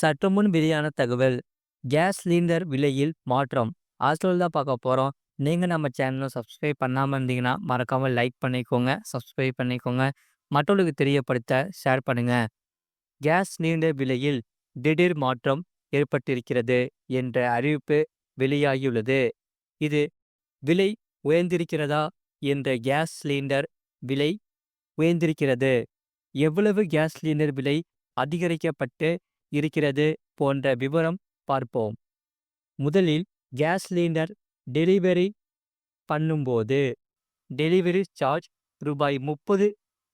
சற்றுமுன் வெளியான தகவல். கேஸ் சிலிண்டர் விலையில் மாற்றம். ஆஸ்ட்ரோல் தான் பார்க்க போகிறோம் நீங்கள் நம்ம சேனலை சப்ஸ்கிரைப் பண்ணாமல் இருந்தீங்கன்னா மறக்காமல் லைக் பண்ணிக்கோங்க சப்ஸ்கிரைப் பண்ணிக்கோங்க. மற்றவர்களுக்கு தெரியப்படுத்த ஷேர் பண்ணுங்க. கேஸ் சிலிண்டர் விலையில் திடீர் மாற்றம் ஏற்பட்டிருக்கிறது என்ற அறிவிப்பு வெளியாகியுள்ளது. இது விலை உயர்ந்திருக்கிறதா என்ற கேஸ் சிலிண்டர் விலை உயர்ந்திருக்கிறது. எவ்வளவு கேஸ் சிலிண்டர் விலை அதிகரிக்கப்பட்டு இருக்கிறது போன்ற விவரம் பார்ப்போம். முதலில் கேஸ் சிலிண்டர் டெலிவரி பண்ணும்போது டெலிவரி சார்ஜ் ரூபாய் முப்பது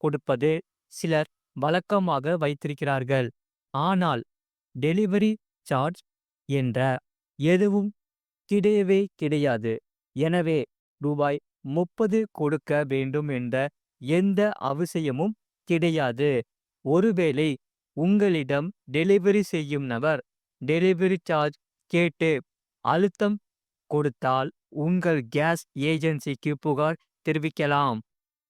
கொடுப்பது சிலர் வழக்கமாக வைத்திருக்கிறார்கள். ஆனால் டெலிவரி சார்ஜ் என்ற எதுவும் கிடையவே கிடையாது. எனவே ரூபாய் முப்பது கொடுக்க வேண்டும் என்ற எந்த அவசியமும் கிடையாது. ஒருவேளை உங்களிடம் டெலிவரி செய்யும் நபர் டெலிவரி சார்ஜ் கேட்டு அழுத்தம் கொடுத்தால் உங்கள் கேஸ் ஏஜென்சிக்கு புகார் தெரிவிக்கலாம்.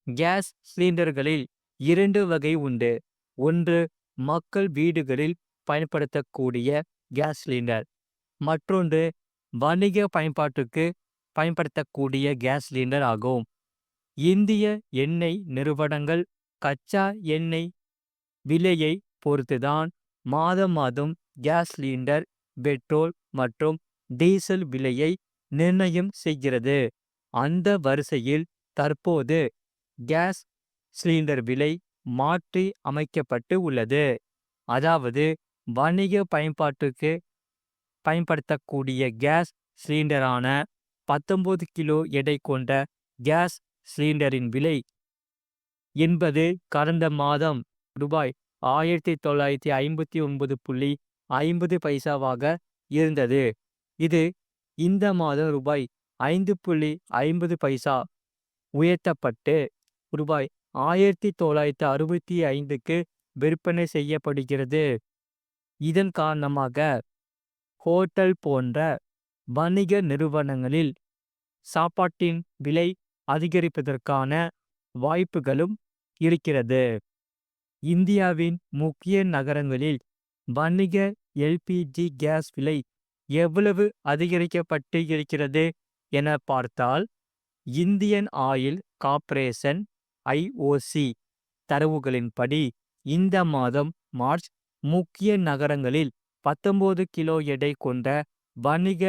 கேஸ் சிலிண்டர்களில் இரண்டு வகை உண்டு. ஒன்று மக்கள் வீடுகளில் பயன்படுத்தக்கூடிய கேஸ் சிலிண்டர். மற்றொன்று வணிக பயன்பாட்டுக்கு பயன்படுத்தக்கூடிய கேஸ் சிலிண்டர் ஆகும். இந்திய எண்ணெய் நிறுவனங்கள் கச்சா எண்ணெய் விலையை பொறுத்துதான் மாதம் மாதம் கேஸ் சிலிண்டர் பெட்ரோல் மற்றும் டீசல் விலையை நிர்ணயம் செய்கிறது. அந்த வரிசையில் தற்போது கேஸ் சிலிண்டர் விலை மாற்றி அமைக்கப்பட்டு உள்ளது. அதாவது வணிக பயன்பாட்டுக்கு பயன்படுத்தக்கூடிய கேஸ் சிலிண்டரான பத்தொன்பது கிலோ எடை கொண்ட கேஸ் சிலிண்டரின் விலை என்பது கடந்த மாதம் ரூபாய் ஆயிரத்தி தொள்ளாயிரத்தி ஐம்பத்தி ஒன்பது புள்ளி ஐம்பது பைசாவாக இருந்தது. இது இந்த மாதம் ரூபாய் ஐந்து புள்ளி ஐம்பது பைசா உயர்த்தப்பட்டு ரூபாய் ஆயிரத்தி தொள்ளாயிரத்தி அறுபத்தி ஐந்துக்கு விற்பனை செய்யப்படுகிறது. இதன் காரணமாக ஹோட்டல் போன்ற வணிக நிறுவனங்களில் சாப்பாட்டின் விலை அதிகரிப்பதற்கான வாய்ப்புகளும் இருக்கிறது. இந்தியாவின் முக்கிய நகரங்களில் வணிக எல்பிஜி கேஸ் விலை எவ்வளவு அதிகரிக்கப்பட்டு இருக்கிறது என பார்த்தால் இந்தியன் ஆயில் கார்ப்பரேஷன் ஐஓசி தரவுகளின்படி இந்த மாதம் மார்ச் முக்கிய நகரங்களில் பத்தொன்பது கிலோ எடை கொண்ட வணிக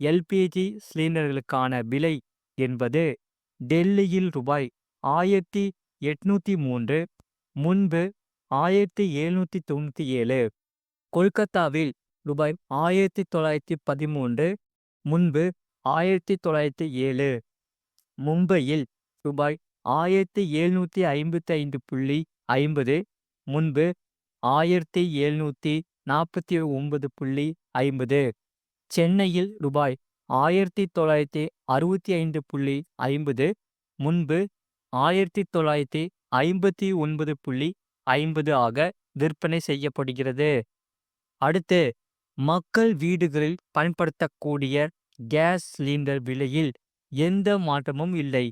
எல்பிஜி சிலிண்டர்களுக்கான விலை என்பது டெல்லியில் ரூபாய் ஆயிரத்தி எட்நூத்தி மூன்று முன்பு ஆயிரத்தி எழுநூத்தி தொண்ணூத்தி ஏழு கொல்கத்தாவில் ரூபாய் ஆயிரத்தி தொள்ளாயிரத்தி பதிமூன்று முன்பு ஆயிரத்தி தொள்ளாயிரத்தி ஏழு மும்பையில் ரூபாய் ஆயிரத்தி எழுநூற்றி ஐம்பத்தி ஐந்து புள்ளி ஐம்பது முன்பு ஆயிரத்தி எழுநூத்தி நாற்பத்தி ஒன்பது புள்ளி ஐம்பது சென்னையில் ரூபாய் ஆயிரத்தி தொள்ளாயிரத்தி அறுபத்தி ஐந்து புள்ளி ஐம்பது முன்பு ஆயிரத்தி தொள்ளாயிரத்தி ஐம்பத்தி ஒன்பது புள்ளி ஐம்பது ஆக விற்பனை செய்யப்படுகிறது. அடுத்து மக்கள் வீடுகளில் பயன்படுத்தக்கூடிய கேஸ் சிலிண்டர் விலையில் எந்த மாற்றமும் இல்லை.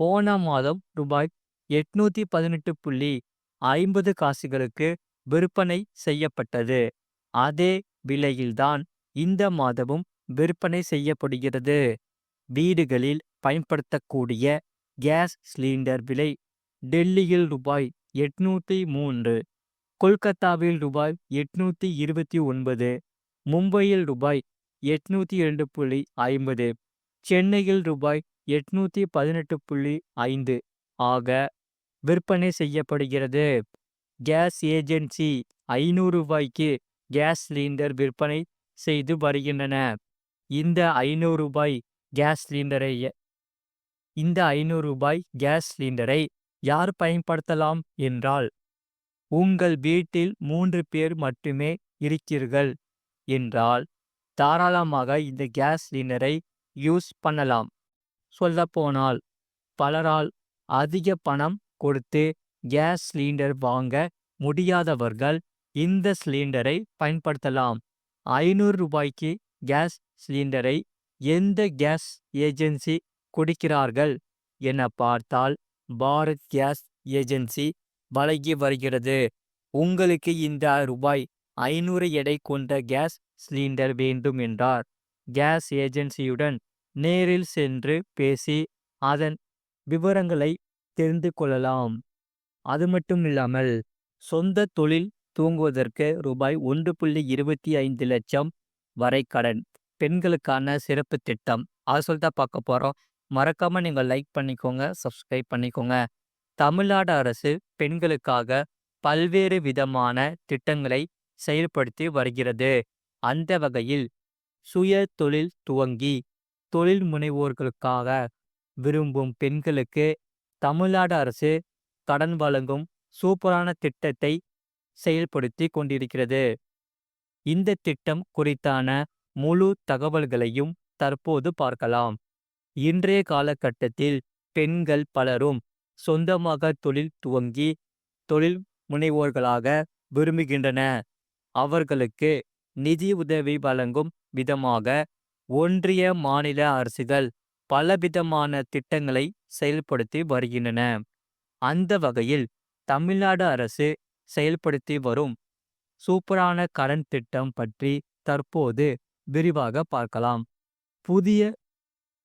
போன மாதம் ரூபாய் எட்நூத்தி பதினெட்டு புள்ளி ஐம்பது காசுகளுக்கு விற்பனை செய்யப்பட்டது. அதே விலையில்தான் இந்த மாதமும் விற்பனை செய்யப்படுகிறது. வீடுகளில் பயன்படுத்தக்கூடிய கேஸ் சிலிண்டர் விலை டெல்லியில் ரூபாய் எட்நூத்தி மூன்று கொல்கத்தாவில் ரூபாய் எட்நூத்தி இருபத்தி ஒன்பது மும்பையில் ரூபாய் எட்நூத்தி இரண்டு புள்ளி ஐம்பது சென்னையில் ரூபாய் எட்நூத்தி பதினெட்டு புள்ளி ஐந்து ஆக விற்பனை செய்யப்படுகிறது. கேஸ் ஏஜென்சி ஐநூறு ரூபாய்க்கு கேஸ் சிலிண்டர் விற்பனை செய்து வருகின்றன. இந்த ஐநூறு ரூபாய் கேஸ் சிலிண்டரை இந்த ஐநூறு ரூபாய் கேஸ் சிலிண்டரை யார் பயன்படுத்தலாம் என்றால் உங்கள் வீட்டில் மூன்று பேர் மட்டுமே இருக்கிறீர்கள் என்றால் தாராளமாக இந்த கேஸ் சிலிண்டரை யூஸ் பண்ணலாம். சொல்லப்போனால் பலரால் அதிக பணம் கொடுத்து கேஸ் சிலிண்டர் வாங்க முடியாதவர்கள் இந்த சிலிண்டரை பயன்படுத்தலாம். ஐநூறு ரூபாய்க்கு கேஸ் சிலிண்டரை எந்த கேஸ் ஏஜென்சி கொடுக்கிறார்கள்? என பார்த்தால் பாரத் கேஸ் ஏஜென்சி வழங்கி வருகிறது. உங்களுக்கு இந்த ரூபாய் ஐநூறு எடை கொண்ட கேஸ் சிலிண்டர் வேண்டும் என்றார். கேஸ் ஏஜென்சியுடன் நேரில் சென்று பேசி அதன் விவரங்களை தெரிந்து கொள்ளலாம். அது மட்டும் இல்லாமல் சொந்த தொழில் துவங்குவதற்கு ரூபாய் ஒன்று புள்ளி இருபத்தி ஐந்து லட்சம் வரை கடன். பெண்களுக்கான சிறப்பு திட்டம். அதை சொல்லிட்டு பார்க்க போகிறோம் மறக்காமல் நீங்கள் லைக் பண்ணிக்கோங்க சப்ஸ்கிரைப் பண்ணிக்கோங்க. தமிழ்நாடு அரசு பெண்களுக்காக பல்வேறு விதமான திட்டங்களை செயல்படுத்தி வருகிறது. அந்த வகையில் சுய தொழில் துவங்கி தொழில் முனைவோர்களுக்காக விரும்பும் பெண்களுக்கு தமிழ்நாடு அரசு கடன் வழங்கும் சூப்பரான திட்டத்தை செயல்படுத்தி கொண்டிருக்கிறது. இந்த திட்டம் குறித்தான முழு தகவல்களையும் தற்போது பார்க்கலாம். இன்றைய காலகட்டத்தில் பெண்கள் பலரும் சொந்தமாக தொழில் துவங்கி தொழில் முனைவோர்களாக விரும்புகின்றன. அவர்களுக்கு நிதி உதவி வழங்கும் விதமாக ஒன்றிய மாநில அரசுகள் பலவிதமான திட்டங்களை செயல்படுத்தி வருகின்றன. அந்த வகையில் தமிழ்நாடு அரசு செயல்படுத்தி வரும் சூப்பரான கடன் திட்டம் பற்றி தற்போது விரிவாக பார்க்கலாம். புதிய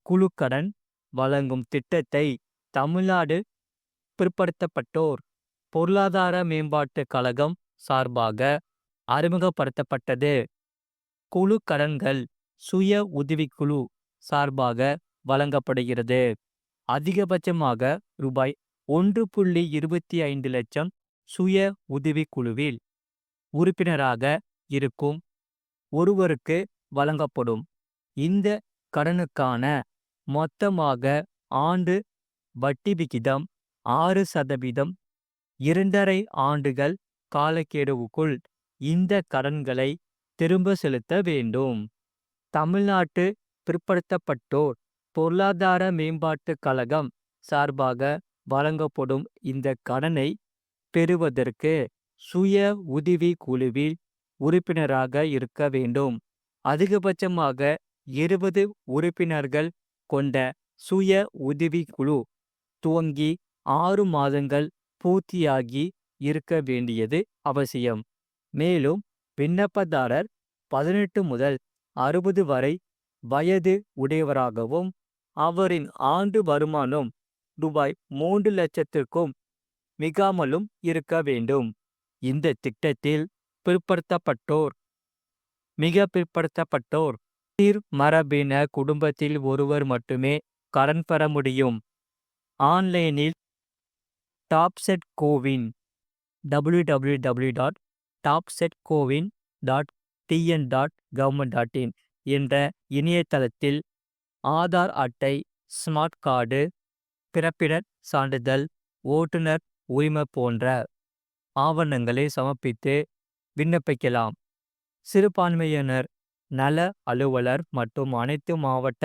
குழுக்கடன் வழங்கும் திட்டத்தை தமிழ்நாடு பிற்படுத்தப்பட்டோர் பொருளாதார மேம்பாட்டு கழகம் சார்பாக அறிமுகப்படுத்தப்பட்டது. குழு கடன்கள் சுய உதவிக்குழு சார்பாக வழங்கப்படுகிறது. அதிகபட்சமாக ரூபாய் ஒன்று புள்ளி இருபத்தி ஐந்து லட்சம் சுய உதவிக்குழுவில் உறுப்பினராக இருக்கும் ஒருவருக்கு வழங்கப்படும் இந்த கடனுக்கான மொத்தமாக ஆண்டு வட்டி விகிதம் ஆறு சதவீதம் இரண்டரை ஆண்டுகள் காலக்கெடுவுக்குள் இந்த கடன்களை திரும்ப செலுத்த வேண்டும். தமிழ்நாட்டு பிற்படுத்தப்பட்டோர் பொருளாதார மேம்பாட்டுக் கழகம் சார்பாக வழங்கப்படும் இந்த கடனை பெறுவதற்கு சுய உதவி குழுவில் உறுப்பினராக இருக்க வேண்டும். அதிகபட்சமாக இருபது உறுப்பினர்கள் கொண்ட சுய உதவிக்குழு குழு துவங்கி ஆறு மாதங்கள் பூர்த்தியாகி இருக்க வேண்டியது அவசியம். மேலும் விண்ணப்பதாரர் பதினெட்டு முதல் அறுபது வரை வயது உடையவராகவும் அவரின் ஆண்டு வருமானம் ரூபாய் மூன்று லட்சத்திற்கும் மிகாமலும் இருக்க வேண்டும். இந்த திட்டத்தில் பிற்படுத்தப்பட்டோர் மிக பிற்படுத்தப்பட்டோர் சீர் மரபின குடும்பத்தில் ஒருவர் மட்டுமே கடன் பெற முடியும். ஆன்லைனில் TABCEDCO W W W dot TABCEDCO dot TN dot government dot in என்ற இணையதளத்தில் ஆதார் அட்டை ஸ்மார்ட் கார்டு பிறப்பிடர் சான்றிதழ் ஓட்டுநர் உரிமை போன்ற ஆவணங்களை சமர்ப்பித்து விண்ணப்பிக்கலாம். சிறுபான்மையினர் நல அலுவலர் மற்றும் அனைத்து மாவட்ட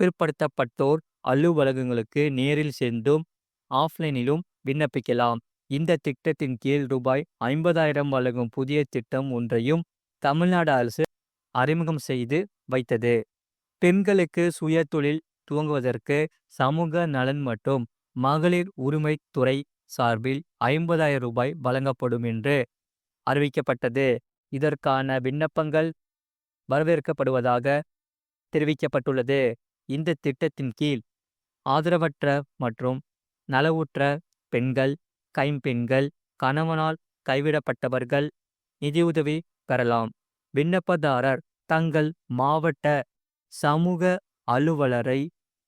பிற்படுத்தப்பட்டோர் அலுவலகங்களுக்கு நேரில் சென்றும் ஆஃப்லைனிலும் விண்ணப்பிக்கலாம். இந்த திட்டத்தின் கீழ் ரூபாய் ஐம்பதாயிரம் வழங்கும் புதிய திட்டம் ஒன்றையும் தமிழ்நாடு அரசு அறிமுகம் செய்து வைத்தது. பெண்களுக்கு சுய தொழில் துவங்குவதற்கு சமூக நலன் மற்றும் மகளிர் உரிமைத்துறை சார்பில் ஐம்பதாயிரம் ரூபாய் வழங்கப்படும் என்று அறிவிக்கப்பட்டது. இதற்கான விண்ணப்பங்கள் வரவேற்கப்படுவதாக தெரிவிக்கப்பட்டுள்ளது. இந்த திட்டத்தின் கீழ் ஆதரவற்ற மற்றும் நலவுற்ற பெண்கள் கைம்பெண்கள் கணவனால் கைவிடப்பட்டவர்கள் நிதியுதவி பெறலாம். விண்ணப்பதாரர் தங்கள் மாவட்ட சமூக அலுவலரை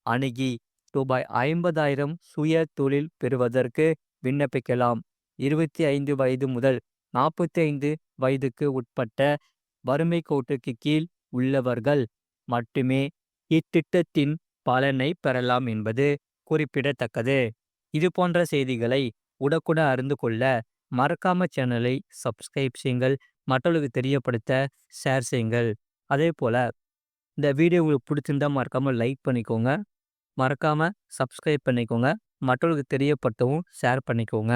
அணுகி ரூபாய் ஐம்பதாயிரம் சுய தொழில் பெறுவதற்கு விண்ணப்பிக்கலாம். இருபத்தி ஐந்து வயது முதல் நாற்பத்தி ஐந்து வயதுக்கு உட்பட்ட வறுமை கோட்டுக்கு கீழ் உள்ளவர்கள் மட்டுமே இத்திட்டத்தின் பலனை பெறலாம் என்பது குறிப்பிடத்தக்கது. இது போன்ற செய்திகளை உடக்குடன் அறிந்து கொள்ள மறக்காம சேனலை சப்ஸ்கிரைப் செய்யுங்கள். மற்றவர்களுக்கு தெரியப்படுத்த ஷேர் செய்யுங்கள். அதே போல் இந்த வீடியோ உங்களுக்கு பிடிச்சிருந்தா மறக்காமல் லைக் பண்ணிக்கோங்க. மறக்காமல் சப்ஸ்கிரைப் பண்ணிக்கோங்க. மற்றவர்களுக்கு தெரியப்படுத்தவும் ஷேர் பண்ணிக்கோங்க.